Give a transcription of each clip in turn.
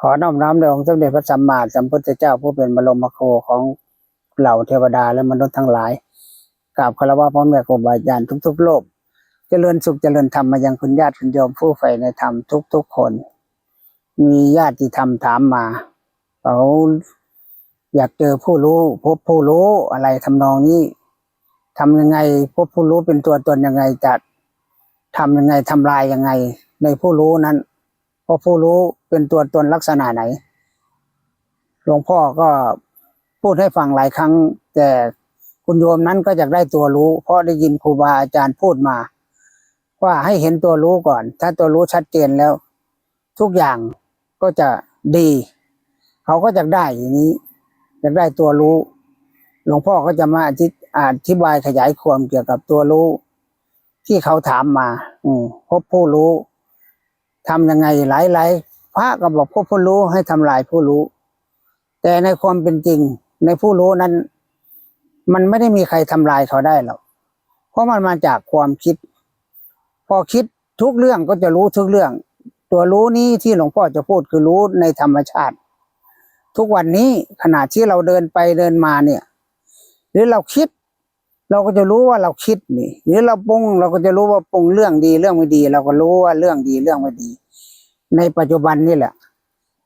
ขอน้อมน้อมแด่องค์สมเด็จพระสัมมาสัมพุทธเจ้าผู้เป็นบรมโคของเหล่าเทวดาและมนุษย์ทั้งหลายกราบคารวะพ่อแม่ครูบาอาจารย์ทุกๆโลกเจริญสุขเจริญธรรมมายังคุณญาติคุณโยมผู้ใฝ่ในธรรมทุกๆคน มีญาติธรรมถามมาเขาอยากเจอผู้รู้ พบผู้รู้อะไรทำนองนี้ทำยังไงพบผู้รู้เป็นตัวตนยังไงจะทำยังไงทำลายยังไง ในผู้รู้นั้นพบผู้รู้ เป็นตัวตนลักษณะไหน หลวงพ่อก็พูดให้ฟังหลายครั้ง แต่คุณโยมนั้นก็อยากได้ตัวรู้ เพราะได้ยินครูบาอาจารย์พูดมา ว่าให้เห็นตัวรู้ก่อน ถ้าตัวรู้ชัดเจนแล้ว ทุกอย่างก็จะดี เขาก็จะได้อย่างนี้อยากได้ตัวรู้ หลวงพ่อก็จะมาอธิอธิบายขยายความเกี่ยวกับตัวรู้ ที่เขาถามมา อืพบผู้รู้ทำยังไงหลายหลาย พระก็บอกพบผู้รู้ให้ทำลายผู้รู้ แต่ในความเป็นจริงในผู้รู้นั้น มันไม่ได้มีใครทำลายเขาได้หรอกเพราะมันมาจากความคิด พอคิดทุกเรื่องก็จะรู้ทุกเรื่อง ตัวรู้นี้ที่หลวงพ่อจะพูดคือรู้ในธรรมชาติ ทุกวันนี้ขณะที่เราเดินไปเดินมาเนี่ย หรือเราคิด เราก็จะรู้ว่าเราคิดนี่ หรือเราปรุงเราก็จะรู้ว่าปรุงเรื่องดีเรื่องไม่ดี เราก็รู้ว่าเรื่องดีเรื่องไม่ดี ในปัจจุบันนี่แหละ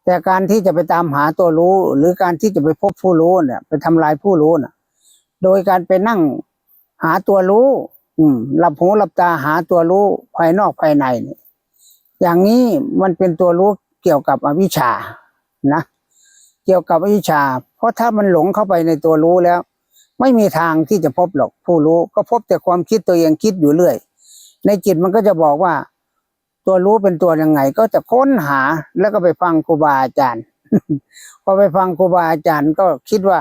แต่การที่จะไปตามหาตัวรู้ หรือการที่จะไปพบผู้รู้เนี่ย ไปทำลายผู้รู้น่ะ โดยการไปนั่งหาตัวรู้ อืมหลับหูหลับตาหาตัวรู้ภายนอกภายในเนี่ยอย่างนี้มันเป็นตัวรู้เกี่ยวกับอวิชชานะเกี่ยวกับอวิชชา เพราะถ้ามันหลงเข้าไปในตัวรู้แล้ว ไม่มีทางที่จะพบหรอกผู้รู้ ก็พบแต่ความคิดตัวเองคิดอยู่เรื่อย ในจิตมันก็จะบอกว่า ตัวรู้เป็นตัวยังไง ก็จะค้นหาแล้วก็ไปฟังครูบาอาจารย์ พอไปฟังครูบาอาจารย์ก็คิดว่า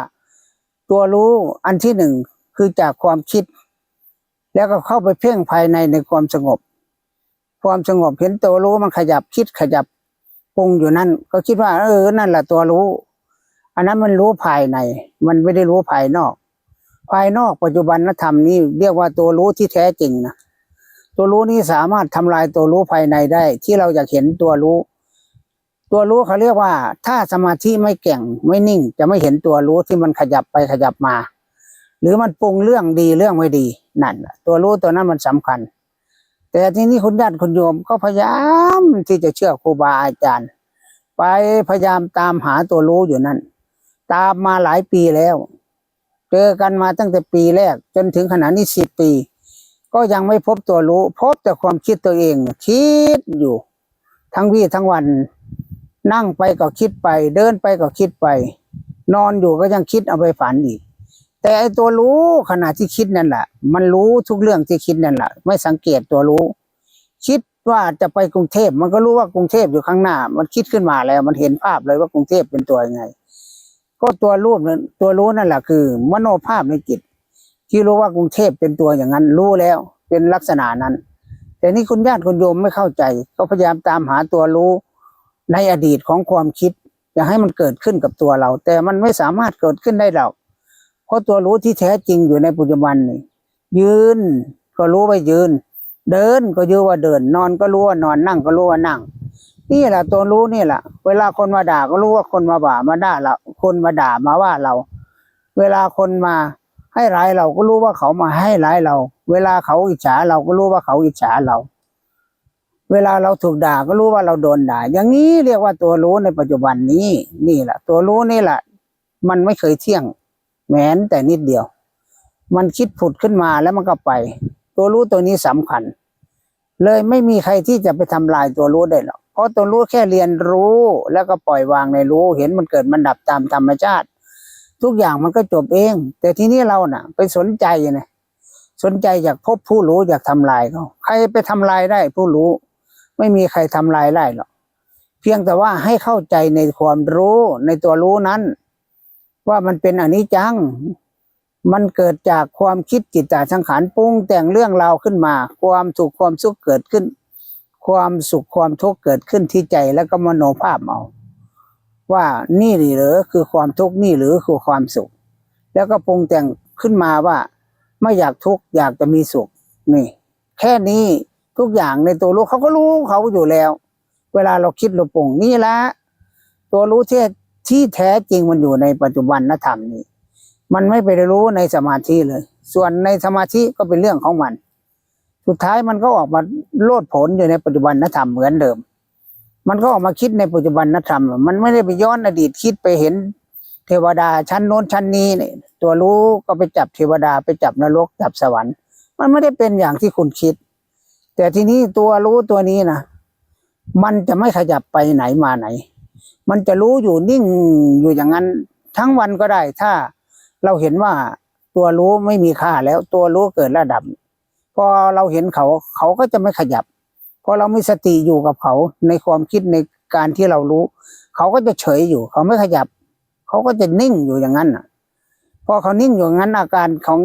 ตัวรู้อันที่หนึ่งคือจากความคิด แล้วก็เข้าไปเพ่งภายในในความสงบ ความสงบเห็นตัวรู้มันขยับคิดขยับปรุงอยู่นั่น ก็คิดว่า เออ นั่นแหละตัวรู้ อันนั้นมันรู้ภายใน มันไม่ได้รู้ภายนอก ภายนอกปัจจุบันธรรมนี่เรียกว่าตัวรู้ที่แท้จริงนะ ตัวรู้นี้สามารถทำลายตัวรู้ภายในได้ ที่เราอยากเห็นตัวรู้ ตัวรู้เขาเรียกว่า ถ้าสมาธิไม่แก่งไม่นิ่ง จะไม่เห็นตัวรู้ที่มันขยับไปขยับมา หรือมันปรุงเรื่องดีเรื่องไม่ดีนั่นตัวรู้ตัวนั้นมันสำคัญ แต่ทีนี้คุณญาติคุณโยมก็พยายามที่จะเชื่อครูบาอาจารย์ ไปพยายามตามหาตัวรู้อยู่นั่นตามมาหลายปีแล้ว เจอกันมาตั้งแต่ปีแรกจนถึงขณะนี้สิบปี ก็ยังไม่พบตัวรู้ พบแต่ความคิดตัวเอง คิดอยู่ ทั้งวี่ทั้งวัน นั่งไปก็คิดไป เดินไปก็คิดไป นอนอยู่ก็ยังคิดเอาไปฝันอีก แต่ไอตัวรู้ขณะที่คิดนั่นแหละมันรู้ทุกเรื่องที่คิดนั่นแหละไม่สังเกตตัวรู้ คิดว่าจะไปกรุงเทพมันก็รู้ว่ากรุงเทพอยู่ข้างหน้า มันคิดขึ้นมาแล้ว มันเห็นภาพเลยว่ากรุงเทพเป็นตัวยังไง ก็ตัวรูปนั้นตัวรู้นั่นแหละคือ มโนภาพในจิต ที่รู้ว่ากรุงเทพเป็นตัวอย่างนั้น รู้แล้วเป็นลักษณะนั้น แต่นี่คุณญาติคุณโยมไม่เข้าใจ ก็พยายามตามหาตัวรู้ในอดีตของความคิด อยากให้มันเกิดขึ้นกับตัวเรา แต่มันไม่สามารถเกิดขึ้นได้หรอกเพราะตัวรู้ที่แท้จริงอยู่ในปัจจุบันนี่ยืนก็รู้ว่ายืน เดินก็รู้ว่าเดิน นอนก็รู้ว่านอนนั่งก็รู้ว่านั่ง นี่แหละตัวรู้นี่แหละเวลาคนมาด่าก็รู้ว่าคนมาบ่ามาด่าเราคนมาด่ามาว่าเรา เวลาคนมา ให้ร้ายเราก็รู้ว่าเขามาให้ร้ายเรา เวลาเขาอิจฉาเราก็รู้ว่าเขาอิจฉาเรา เวลาเราถูกด่าก็รู้ว่าเราโดนด่า อย่างนี้เรียกว่าตัวรู้ในปัจจุบันนี้ นี่แหละ ตัวรู้นี่แหละ มันไม่เคยเที่ยงแม้นแต่นิดเดียว มันคิดผุดขึ้นมาแล้วมันก็ไป ตัวรู้ตัวนี้สำคัญ เลยไม่มีใครที่จะไปทำลายตัวรู้ได้หรอกเพราะตัวรู้แค่เรียนรู้แล้วก็ปล่อยวางในรู้ เห็นมันเกิดมันดับตามธรรมชาติ ทุกอย่างมันก็จบเอง แต่ที่นี้เราน่ะ ไปสนใจนะสนใจอยากพบผู้รู้อยากทำลายเขาใครไปทำลายได้ ผู้รู้ ไม่มีใครทำลายได้หรอกเพียงแต่ว่าให้เข้าใจในความรู้ในตัวรู้นั้น ว่ามันเป็นอนิจจัง มันเกิดจากความคิดจิตตสังขารปรุงแต่งเรื่องราวขึ้นมา ความสุขความสุขเกิดขึ้น ความสุขความทุกข์เกิดขึ้นที่ใจแล้วก็มโนภาพเอา ว่านี่หรือคือความทุกข์นี่หรือคือความสุข แล้วก็ปรุงแต่งขึ้นมาว่า ไม่อยากทุกข์อยากจะมีสุขนี่ แค่นี้ทุกอย่างในตัวรู้เขาก็รู้เขาอยู่แล้ว เวลาเราคิดเราปรุงนี่ละ ตัวรู้ที่ที่แท้จริงมันอยู่ในปัจจุบันนธรรมนี่มันไม่ไปรู้ในสมาธิเลย ส่วนในสมาธิก็เป็นเรื่องของมัน สุดท้ายมันก็ออกมาโลดผลอยู่ในปัจจุบันธรรมเหมือนเดิม มันก็ออกมาคิดในปัจจุบันธรรม มันไม่ได้ไปย้อนอดีตคิดไปเห็น เทวดาชั้นโน้นชั้นนี้เนี่ยตัวรู้ก็ไปจับเทวดาไปจับนรกจับสวรรค์ มันไม่ได้เป็นอย่างที่คุณคิด แต่ทีนี้ตัวรู้ตัวนี้นะมันจะไม่ขยับไปไหนมาไหน มันจะรู้อยู่นิ่งอยู่อย่างนั้น ทั้งวันก็ได้ ถ้าเราเห็นว่าตัวรู้ไม่มีค่าแล้วตัวรู้เกิดระดับ พอเราเห็นเขาเขาก็จะไม่ขยับ พอเรามีสติอยู่กับเขาในความคิดในการที่เรารู้ เขาก็จะเฉยอยู่ เขาไม่ขยับ เขาก็จะนิ่งอยู่อย่างนั้นน่ะ พอเขานิ่งอยู่อย่างนั้นอาการของ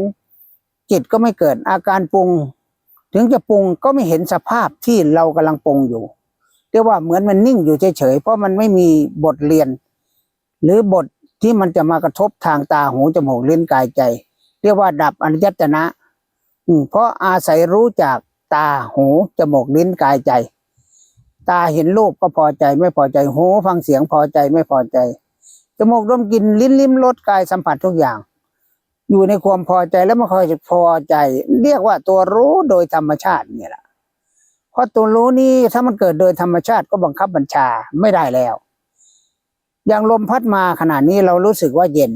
จิตก็ไม่เกิดอาการปรุง ถึงจะปรุงก็ไม่เห็นสภาพที่เรากำลังปรุงอยู่เรียกว่าเหมือนมันนิ่งอยู่เฉยๆเพราะมันไม่มีบทเรียน หรือบทที่มันจะมากระทบทางตาหูจมูกลิ้นกายใจ เรียกว่าดับอนิจจตนะเพราะอาศัยรู้จาก ตาหูจมูกลิ้นกายใจ ตาเห็นรูปก็พอใจไม่พอใจหูฟังเสียงพอใจไม่พอใจจมูกดมกลินลิ้นลิ้มรสกายสัมผัสทุกอย่าง อยู่ในความพอใจแล้วมันคอยจะพอใจ เรียกว่าตัวรู้โดยธรรมชาติเนี่ยแหละเพราะตัวรู้นี้ถ้ามันเกิดโดยธรรมชาติก็บังคับบัญชาไม่ได้แล้ว อย่างลมพัดมาขณะนี้เรารู้สึกว่าเย็น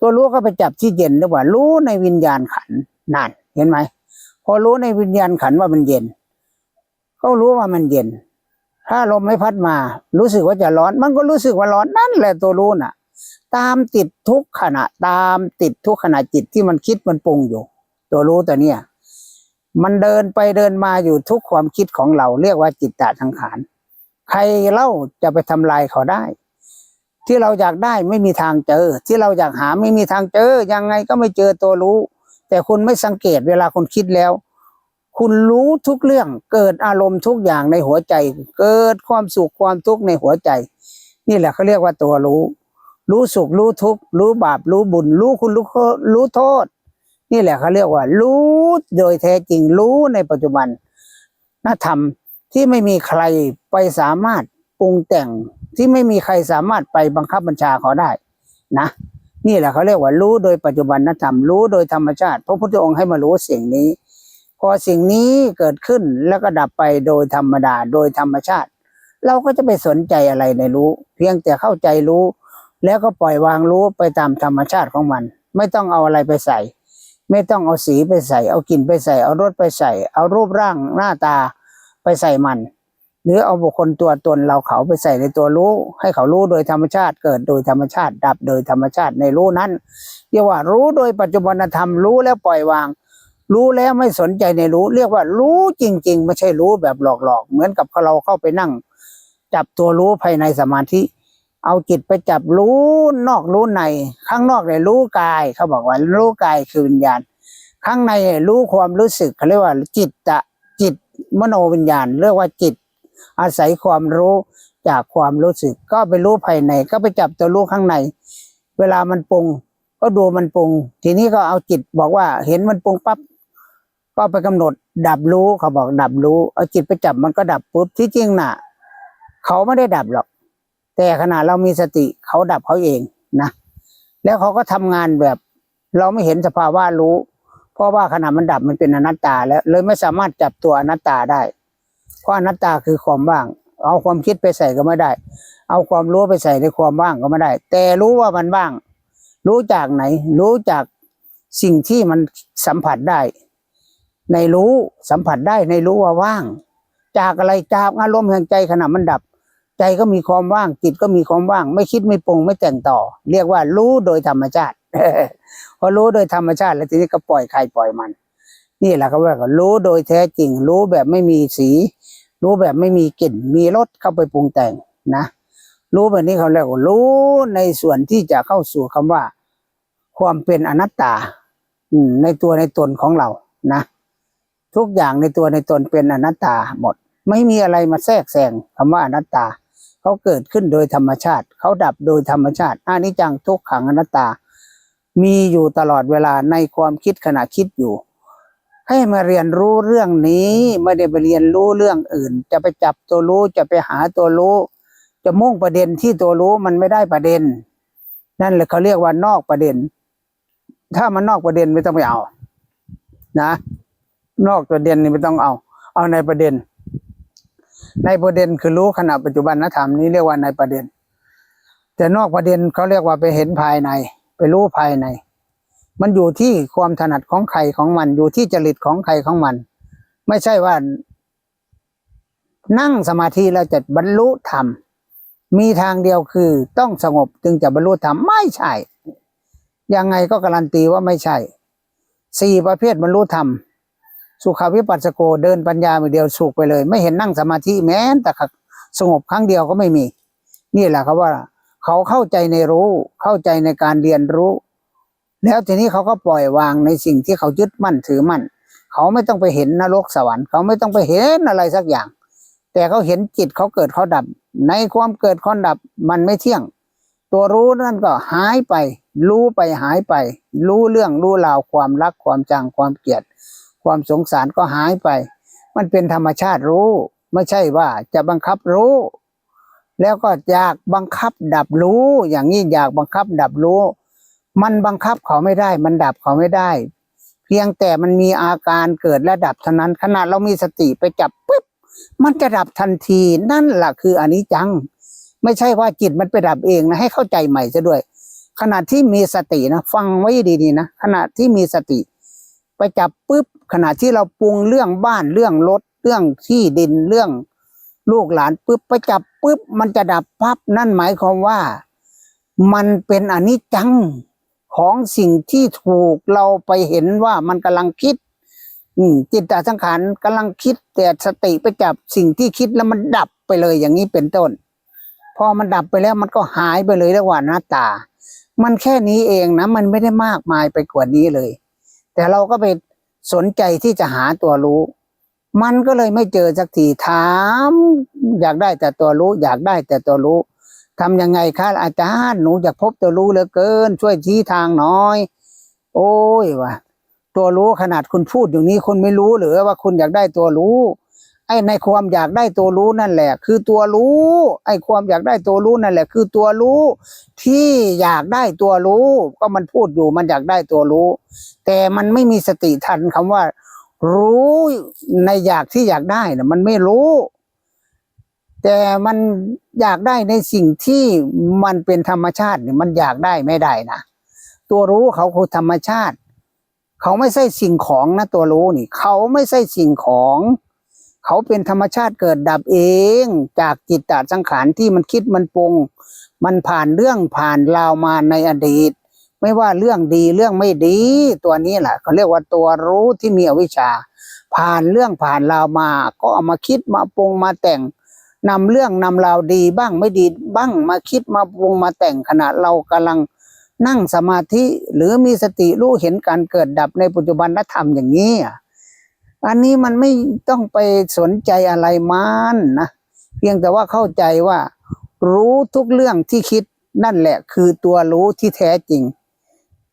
ตัวรู้ก็ไปจับที่เย็นหรือว่ารู้ในวิญญาณขันนั่นเห็นไหม พอรู้ในวิญญาณขันว่ามันเย็น ก็รู้ว่ามันเย็น ถ้าลมไม่พัดมา รู้สึกว่าจะร้อน มันก็รู้สึกว่าร้อนนั่นแหละตัวรู้น่ะ ตามติดทุกขณะ ตามติดทุกขณะจิตที่มันคิดมันปรุงอยู่ ตัวรู้ตัวเนี้ยมันเดินไปเดินมาอยู่ทุกความคิดของเรา เรียกว่าจิตตะสังขารใครเล่าจะไปทำลายเขาได้ ที่เราอยากได้ไม่มีทางเจอ ที่เราอยากหาไม่มีทางเจอยังไงก็ไม่เจอตัวรู้ แต่คุณไม่สังเกตเวลาคุณคิดแล้ว คุณรู้ทุกเรื่องเกิดอารมณ์ทุกอย่างในหัวใจ เกิดความสุขความทุกข์ในหัวใจ นี่แหละเขาเรียกว่าตัวรู้ รู้สุขรู้ทุกข์รู้บาปรู้บุญ รู้คุณรู้รู้โทษ นี่แหละเขาเรียกว่า รู้โดยแท้จริงรู้ในปัจจุบันนธรรมที่ไม่มีใครไปสามารถปรุงแต่งที่ไม่มีใครสามารถไปบังคับบัญชาเขาได้นะ นี่แหละเขาเรียกว่ารู้โดยปัจจุบันนธรรมรู้โดยธรรมชาติ พระพุทธองค์ให้มารู้สิ่งนี้ พอสิ่งนี้เกิดขึ้นแล้วก็ดับไปโดยธรรมดาโดยธรรมชาติ เราก็จะไปสนใจอะไรในรู้ เพียงแต่เข้าใจรู้ แล้วก็ปล่อยวางรู้ไปตามธรรมชาติของมัน ไม่ต้องเอาอะไรไปใส่ ไม่ต้องเอาสีไปใส่ เอากลิ่นไปใส่ เอารสไปใส่ เอารูปร่างหน้าตาไปใส่มัน หรือเอาบุคคลตัวตนเราเขาไปใส่ในตัวรู้ ให้เขารู้โดยธรรมชาติเกิดโดยธรรมชาติ ดับโดยธรรมชาติในรู้นั้นเรียกว่ารู้โดยปัจจุบันธรรมรู้แล้วปล่อยวาง รู้แล้วไม่สนใจในรู้ เรียกว่ารู้จริง ๆ ไม่ใช่รู้แบบหลอกๆ เหมือนกับเราเข้าไปนั่ง จับตัวรู้ภายในสมาธิ เอาจิตไปจับรู้นอกรู้ใน ข้างนอกเนี่ยรู้กาย เขาบอกว่ารู้กายคือวิญญาณ ข้างในรู้ความรู้สึกเขาเรียกว่าจิตตะจิตมโนวิญญาณ เรียกว่าจิต อาศัยความรู้จากความรู้สึก ก็ไปรู้ภายใน ก็ไปจับตัวรู้ข้างใน เวลามันปรุง ก็ดูมันปรุง ทีนี้ก็เอาจิตบอกว่า เห็นมันปรุงปั๊บก็ไปกำหนดดับรู้เขาบอกดับรู้เอาจิตไปจับมันก็ดับปุ๊บที่จริงน่ะ เขาไม่ได้ดับหรอก แต่ขณะเรามีสติเขาดับเขาเองนะแล้วเขาก็ทำงานแบบ เราไม่เห็นสภาวะรู้ เพราะว่าขณะมันดับมันเป็นอนัตตาแล้วเลยไม่สามารถจับตัวอนัตตาได้ เพราะอนัตตาคือความว่าง เอาความคิดไปใส่ก็ไม่ได้ เอาความรู้ไปใส่ในความว่างก็ไม่ได้ แต่รู้ว่ามันว่าง รู้จากไหน รู้จากสิ่งที่มันสัมผัสได้ ในรู้สัมผัสได้ในรู้ว่าว่าง จากอะไรจากอารมณ์แห่งใจขณะมันดับ ใจก็มีความว่างจิตก็มีความว่าง ไม่คิดไม่ปรุงไม่แต่งต่อ เรียกว่ารู้โดยธรรมชาติพอรู้โดยธรรมชาติ แล้วทีนี้ก็ปล่อยใครปล่อยมัน นี่แหละเขาเรียกว่ารู้โดยแท้จริง รู้แบบไม่มีสี รู้แบบไม่มีกลิ่นมีรสเข้าไปปรุงแต่งนะ รู้แบบนี้เขาเรียกว่ารู้ในส่วนที่จะเข้าสู่คำว่า ความเป็นอนัตตาในตัวในตนของเรานะ ทุกอย่างในตัวในตนเป็นอนัตตาหมด ไม่มีอะไรมาแทรกแซงคำว่าอนัตตาเขาเกิดขึ้นโดยธรรมชาติ เขาดับโดยธรรมชาติอานิจังทุกขังอนัตตา มีอยู่ตลอดเวลาในความคิดขณะคิดอยู่ ให้มาเรียนรู้เรื่องนี้ไม่ได้ไปเรียนรู้เรื่องอื่น จะไปจับตัวรู้จะไปหาตัวรู้ จะมุ่งประเด็นที่ตัวรู้มันไม่ได้ประเด็น นั่นแหละเขาเรียกว่านอกประเด็น ถ้ามันนอกประเด็นไม่ต้องไปเอา นะ นอกประเด็นนี่ไม่ต้องเอา เอาในประเด็น ในประเด็นคือรู้ขณะปัจจุบันธรรมนี้เรียกว่าในประเด็น แต่นอกประเด็นเขาเรียกว่าไปเห็นภายใน ไปรู้ภายใน มันอยู่ที่ความถนัดของใครของมัน อยู่ที่จริตของใครของมัน ไม่ใช่ว่า นั่งสมาธิแล้วจะบรรลุธรรม มีทางเดียวคือต้องสงบจึงจะบรรลุธรรมไม่ใช่ ยังไงก็การันตีว่าไม่ใช่ สี่ประเภทบรรลุธรรม สุขวิปัสสโกเดินปัญญามือเดียวสุขไปเลย ไม่เห็นนั่งสมาธิแม้แต่สงบครั้งเดียวก็ไม่มี นี่แหละครับว่า เขาเข้าใจในรู้ เข้าใจในการเรียนรู้ แล้วทีนี้เขาก็ปล่อยวางในสิ่งที่เขายึดมั่นถือมั่น เขาไม่ต้องไปเห็นนรกสวรรค์เขาไม่ต้องไปเห็นอะไรสักอย่าง แต่เขาเห็นจิตเขาเกิดเขาดับ ในความเกิดความดับมันไม่เที่ยง ตัวรู้นั่นก็หายไป รู้ไปหายไป รู้เรื่องรู้ราวความรักความจังความเกลียด ความสงสารก็หายไป มันเป็นธรรมชาติรู้ ไม่ใช่ว่าจะบังคับรู้ แล้วก็อยากบังคับดับรู้ อย่างนี้อยากบังคับดับรู้ มันบังคับเขาไม่ได้ มันดับเขาไม่ได้ เพียงแต่มันมีอาการเกิดและดับเท่านั้น ขนาดเรามีสติไปจับปุ๊บมันจะดับทันทีนั่นแหละคืออน,นิจจัง ไม่ใช่ว่าจิตมันไปดับเองนะให้เข้าใจใหม่ซะด้วย ขณะที่มีสตินะ ฟังไว้ดีๆนะขณะที่มีสติ ไปจับปุ๊บขณะที่เราปรุงเรื่องบ้านเรื่องรถเรื่องที่ดินเรื่องลูกหลานปุ๊บไปจับปุ๊บมันจะดับปั๊บนั่นหมายความว่า มันเป็นอนิจจัง ของสิ่งที่ถูกเราไปเห็นว่ามันกำลังคิด อืมจิตตสังขารกำลังคิด แต่สติไปจับสิ่งที่คิดแล้วมันดับไปเลยอย่างนี้เป็นต้น พอมันดับไปแล้วมันก็หายไปเลยรียกว่าหน้าตา มันแค่นี้เองนะ มันไม่ได้มากมายไปกว่านี้เลย แต่เราก็ไปสนใจที่จะหาตัวรู้ มันก็เลยไม่เจอสักทีถาม อยากได้แต่ตัวรู้ อยากได้แต่ตัวรู้ ทำยังไงคะอาจารย์หนูอยากพบตัวรู้เหลือเกิน ช่วยชี้ทางหน้อย โอ้ยว่ะตัวรู้ขนาดคุณพูดอย่างนี้คุณไม่รู้หรือว่าคุณอยากได้ตัวรู้ ไอ้ในความอยากได้ตัวรู้นั่นแหละ คือตัวรู้ ไอ้ความอยากได้ตัวรู้นั่นแหละ คือตัวรู้ ที่อยากได้ตัวรู้ ก็มันพูดอยู่มันอยากได้ตัวรู้ แต่มันไม่มีสติทันคำว่า รู้ในอยากที่อยากได้นะมันไม่รู้ แต่มันอยากได้ในสิ่งที่มันเป็นธรรมชาติเนี่ยมันอยากได้ไม่ได้นะตัวรู้เขาคือธรรมชาติ เขาไม่ใช่สิ่งของนะตัวรู้นี่ เขาไม่ใช่สิ่งของ เขาเป็นธรรมชาติเกิดดับเอง จากจิตตสังขารที่มันคิดมันปรุงมันผ่านเรื่องผ่านราวมาในอดีต ไม่ว่าเรื่องดีเรื่องไม่ดี ตัวนี้แหละเขาเรียกว่าตัวรู้ที่มีอวิชชา ผ่านเรื่องผ่านราวมา ก็เอามาคิดมาปรุงมาแต่ง นำเรื่องนำราวดีบ้างไม่ดีบ้างมาคิดมาปรุงมาแต่งขณะเรากำลังนั่งสมาธิหรือมีสติรู้เห็นการเกิดดับในปัจจุบันธรรมอย่างนี้อะอันนี้มันไม่ต้องไปสนใจอะไรมันนะเพียงแต่ว่าเข้าใจว่า รู้ทุกเรื่องที่คิดนั่นแหละ คือตัวรู้ที่แท้จริง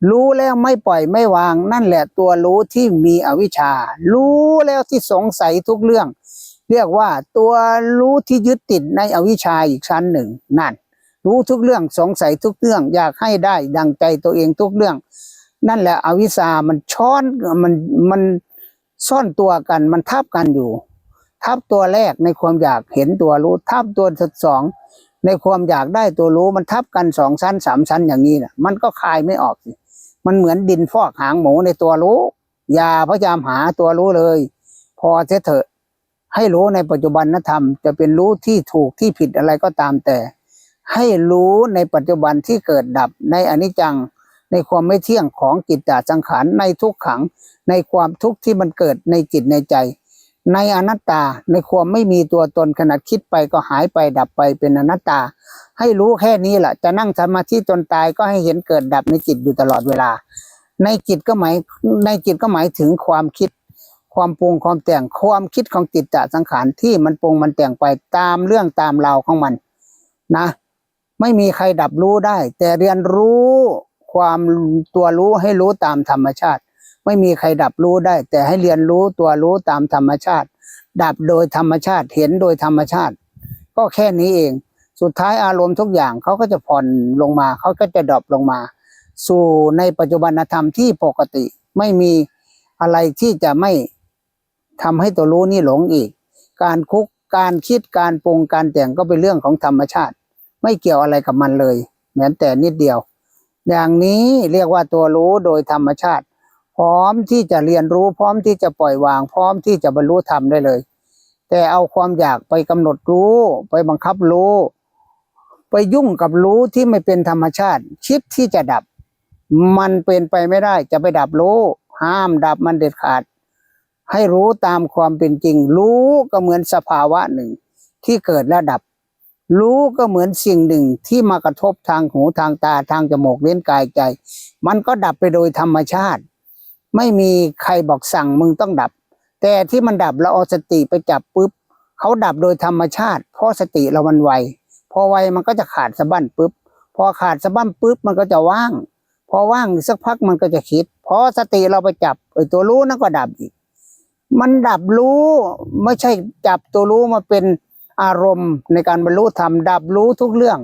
รู้แล้วไม่ปล่อยไม่วาง นั่นแหละตัวรู้ที่มีอวิชชา รู้แล้วที่สงสัยทุกเรื่อง เรียกว่าตัวรู้ที่ยึดติดในอวิชชาอีกชั้นหนึ่งนั่น รู้ทุกเรื่องสงสัยทุกเรื่อง อยากให้ได้ดังใจตัวเองทุกเรื่อง นั่นแหละอวิชชามันช้อนมันมันซ่อนตัวกันมันทับกันอยู่ ทับตัวแรกในความอยากเห็นตัวรู้ ทับตัวที่สองในความอยากได้ตัวรู้มันทับกันสองชั้นสามชั้นอย่างนี้นะมันก็คลายไม่ออกสิมันเหมือนดินฟอกหางหมูในตัวรู้ อย่าพยายามหาตัวรู้เลย พอเถอะเถอะ ให้รู้ในปัจจุบันธรรม จะเป็นรู้ที่ถูกที่ผิดอะไรก็ตามแต่ ให้รู้ในปัจจุบันที่เกิดดับในอนิจจัง ในความไม่เที่ยงของจิตตสังขารในทุกขัง ในความทุกข์ที่มันเกิดในจิตในใจ ในอนัตตาในความไม่มีตัวตนขนาดคิดไปก็หายไปดับไปเป็นอนัตตา ให้รู้แค่นี้แหละจะนั่งสมาธิจนตายก็ให้เห็นเกิดดับในจิตอยู่ตลอดเวลา ในจิตก็หมายในจิตก็หมายถึงความคิด ความปรุงความแต่งความคิดของจิตตสังขารที่มันปรุงมันแต่งไปตามเรื่องตามราวของมัน นะ ไม่มีใครดับรู้ได้ แต่เรียนรู้ความตัวรู้ให้รู้ตามธรรมชาติ ไม่มีใครดับรู้ได้ แต่ให้เรียนรู้ตัวรู้ตามธรรมชาติ ดับโดยธรรมชาติเห็นโดยธรรมชาติ ก็แค่นี้เอง สุดท้ายอารมณ์ทุกอย่างเขาก็จะผ่อนลงมาเขาก็จะดรอปลงมา สู่ในปัจจุบันธรรมที่ปกติไม่มีอะไรที่จะไม่ ทำให้ตัวรู้นี่หลงอีก การคุกการคิดการปรุงการแต่งก็เป็นเรื่องของธรรมชาติ ไม่เกี่ยวอะไรกับมันเลยแม้แต่นิดเดียว อย่างนี้เรียกว่าตัวรู้โดยธรรมชาติ พร้อมที่จะเรียนรู้พร้อมที่จะปล่อยวาง พร้อมที่จะบรรลุธรรมได้เลย แต่เอาความอยากไปกำหนดรู้ ไปบังคับรู้ ไปยุ่งกับรู้ที่ไม่เป็นธรรมชาติ คิดที่จะดับ มันเป็นไปไม่ได้จะไปดับรู้ ห้ามดับมันเด็ดขาด ให้รู้ตามความเป็นจริง รู้ก็เหมือนสภาวะหนึ่ง ที่เกิดและดับ รู้ก็เหมือนสิ่งหนึ่งที่มากระทบทางหูทางตาทางจมูกเล่นกายใจ มันก็ดับไปโดยธรรมชาติ ไม่มีใครบอกสั่งมึงต้องดับ แต่ที่มันดับเราเอาสติไปจับปุ๊บเขาดับโดยธรรมชาติ เพราะสติเรามันไวพอไวมันก็จะขาดสะบั้นปุ๊บ พอขาดสะบั้นปุ๊บมันก็จะว่าง พอว่างสักพักมันก็จะคิด พอสติเราไปจับไอ้ตัวรู้นั่นก็ดับอีก มันดับรู้ ไม่ใช่จับตัวรู้มาเป็นอารมณ์ในการบรรลุธรรมดับรู้ทุกเรื่อง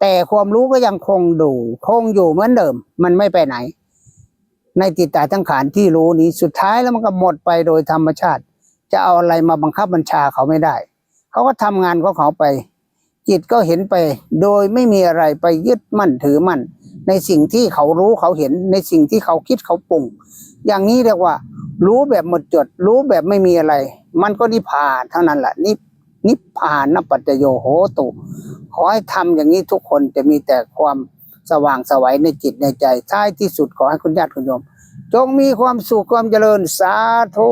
แต่ความรู้ก็ยังคงดูคงอยู่เหมือนเดิม มันไม่ไปไหน ในจิตตาทั้งขานที่รู้นี้สุดท้ายแล้วมันก็หมดไปโดยธรรมชาติ จะเอาอะไรมาบังคับบัญชาเขาไม่ได้ เขาก็ทำงานของเขาไป จิตก็เห็นไป โดยไม่มีอะไรไปยึดมั่นถือมั่นในสิ่งที่เขารู้เขาเห็นในสิ่งที่เขาคิดเขาปรุง อย่างนี้เรียกว่า รู้แบบหมดจด รู้แบบไม่มีอะไร มันก็นิพพานเท่านั้นแหละนินิพพานนปัจจโยโหตุ ขอให้ทำอย่างนี้ทุกคนจะมีแต่ความสว่างสวัยในจิตในใจท้ายที่สุดขอให้คุณญาติคุณโยม จงมีความสุขความเจริญสาธุ